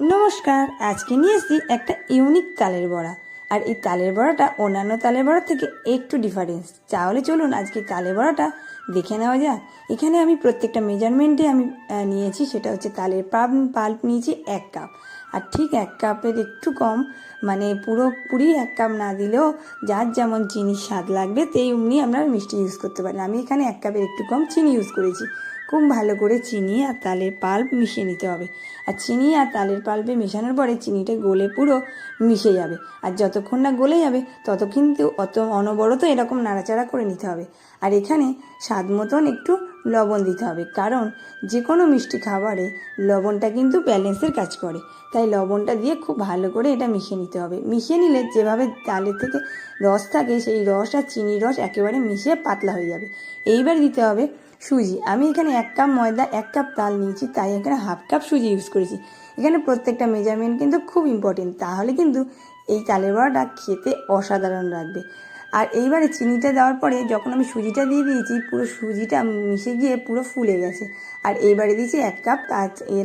নমস্কার, আজকে নিয়ে এসেছি একটা ইউনিক তালের বড়া। আর এই তালের বড়াটা অন্যান্য তালের বড়া থেকে একটু ডিফারেন্স তাহলে চলুন আজকে তালের বড়াটা দেখে নেওয়া যাক। এখানে আমি প্রত্যেকটা মেজারমেন্টে আমি নিয়েছি, সেটা হচ্ছে তালের পাল্প নিয়েছি এক কাপ। আর ঠিক এক কাপের একটু কম মানে পুরোপুরি এক কাপ না দিলেও যার যেমন চিনি স্বাদ লাগবে তেমনি আপনারা মিষ্টি ইউজ করতে পারেন আমি এখানে এক কাপের একটু কম চিনি ইউজ করেছি। খুব ভালো করে চিনি আর তালের পাল্প মিশিয়ে নিতে হবে। আর চিনি আর তালের পাল্পে মেশানোর পরে চিনিটা গলে পুরো মিশে যাবে। আর যতক্ষণ না গলে যাবে তত কিন্তু অত অনবরত এরকম নাড়াচাড়া করে নিতে হবে। আর এখানে স্বাদ মতন একটু লবণ দিতে হবে। কারণ যে কোনো মিষ্টি খাবারে লবণটা কিন্তু ব্যালেন্সের কাজ করে। তাই লবণটা দিয়ে খুব ভালো করে এটা মিশিয়ে নিতে হবে। মিশিয়ে নিলে যেভাবে তালের থেকে রস থাকে, সেই রস আর চিনির রস একেবারে মিশিয়ে পাতলা হয়ে যাবে। এইবার দিতে হবে সুজি। আমি এখানে এক কাপ ময়দা, এক কাপ তাল নিয়েছি, তাই এখানে হাফ কাপ সুজি ইউজ করেছি। এখানে প্রত্যেকটা মেজারমেন্ট কিন্তু খুব ইম্পর্টেন্ট তাহলে কিন্তু এই তালের বড়াটা খেতে অসাধারণ লাগবে। আর এইবারে চিনিটা দেওয়ার পরে যখন আমি সুজিটা দিয়ে দিয়েছি, পুরো সুজিটা মিশে গিয়ে পুরো ফুলে গেছে। আর এইবারে দিয়েছি এক কাপ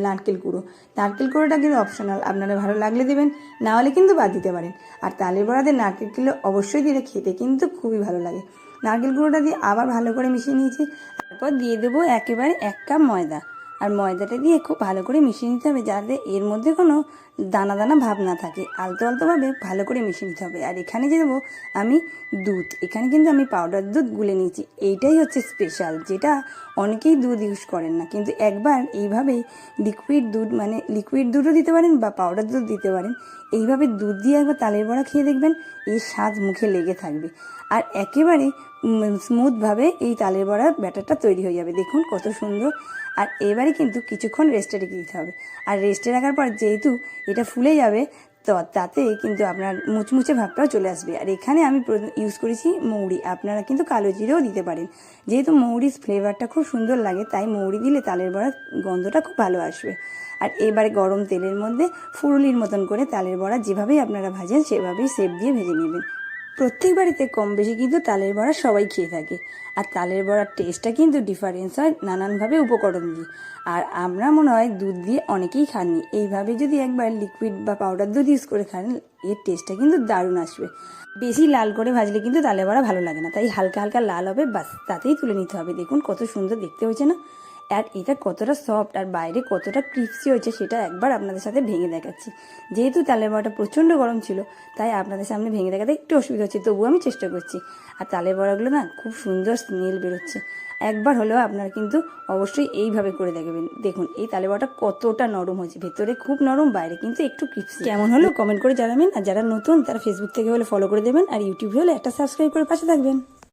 নারকেল কুড়ো। নারকেল কুড়োটা কিন্তু অপশনাল আপনারা ভালো লাগলে দেবেন, না হলে কিন্তু বাদ দিতে পারেন। আর তালের বড়াতে নারকেল কুড়ো অবশ্যই দিলে খেতে কিন্তু খুবই ভালো লাগে। নারকেল গুঁড়োটা দিয়ে আবার ভালো করে মিশিয়ে নিয়েছি, তারপর দিয়ে দেবো একেবারে এক কাপ ময়দা। আর ময়দাটা দিয়ে খুব ভালো করে মিশিয়ে নিতে হবে যাতে এর মধ্যে কোনো দানা দানা ভাব না থাকে। আলতো আলতোভাবে ভালো করে মিশিয়ে নিতে হবে। আর এখানে যে দেবো আমি দুধ। এখানে কিন্তু আমি পাউডার দুধ গুলে নিয়েছি। এইটাই হচ্ছে স্পেশাল যেটা অনেকেই দুধ ইউজ করেন না। কিন্তু একবার এইভাবেই লিকুইড দুধ মানে লিকুইড দুধও দিতে পারেন বা পাউডার দুধ দিতে পারেন। এইভাবে দুধ দিয়ে একবার তালের বড়া খেয়ে দেখবেন, এর স্বাদ মুখে লেগে থাকবে। আর একেবারে স্মুথভাবে এই তালের বড়ার ব্যাটারটা তৈরি হয়ে যাবে। দেখুন কত সুন্দর। আর এবারে কিন্তু কিছুক্ষণ রেস্টে রেখে দিতে হবে। আর রেস্টে রাখার পর যেহেতু এটা ফুলে যাবে, তো তাতে কিন্তু আপনার মুচমুচে ভাবটাও চলে আসবে। আর এখানে আমি ইউজ করেছি মৌরি। আপনারা কিন্তু কালো জিরেও দিতে পারেন। যেহেতু মৌরির ফ্লেভারটা খুব সুন্দর লাগে, তাই মৌরি দিলে তালের বড়ার গন্ধটা খুব ভালো আসবে। আর এবারে গরম তেলের মধ্যে ফুরুলির মতন করে তালের বড়া যেভাবেই আপনারা ভাজেন, সেভাবেই সেপ দিয়ে ভেজে নেবেন। প্রত্যেক বাড়িতে কম বেশি কিন্তু তালের বড়া সবাই খেয়ে থাকে। আর তালের বড়ার টেস্টটা কিন্তু ডিফারেন্স হয় নানানভাবে উপকরণ দিয়ে। আর আমরা মনে হয় দুধ দিয়ে অনেকেই খাননি। এইভাবে যদি একবার লিকুইড বা পাউডার দুধ ইউজ করে খান, এর টেস্টটা কিন্তু দারুণ আসবে। বেশি লাল করে ভাজলে কিন্তু তালের বড়া ভালো লাগে না। তাই হালকা হালকা লাল হবে, বাস তাতেই তুলে নিতে হবে। দেখুন কত সুন্দর দেখতে হয়েছে না? আর এটা কতটা সফট আর বাইরে কতটা ক্রিপসি হয়েছে সেটা একবার আপনাদের সাথে ভেঙে দেখাচ্ছি। যেহেতু তালের বড়াটা প্রচণ্ড গরম ছিল, তাই আপনাদের সামনে ভেঙে দেখাতে একটু অসুবিধা হচ্ছে, তবুও আমি চেষ্টা করছি। আর তালের বড়াগুলো না খুব সুন্দর স্মেল বেরোচ্ছে। একবার হলেও আপনারা কিন্তু অবশ্যই এইভাবে করে দেখবেন। দেখুন, এই তালের বড়াটা কতটা নরম হয়েছে। ভেতরে খুব নরম, বাইরে কিন্তু একটু ক্রিপসি কেমন হলো কমেন্ট করে জানাবেন। আর যারা নতুন, তারা ফেসবুক থেকে হলে ফলো করে দেবেন। আর ইউটিউবে হলে একটা সাবস্ক্রাইব করে পাশে থাকবেন।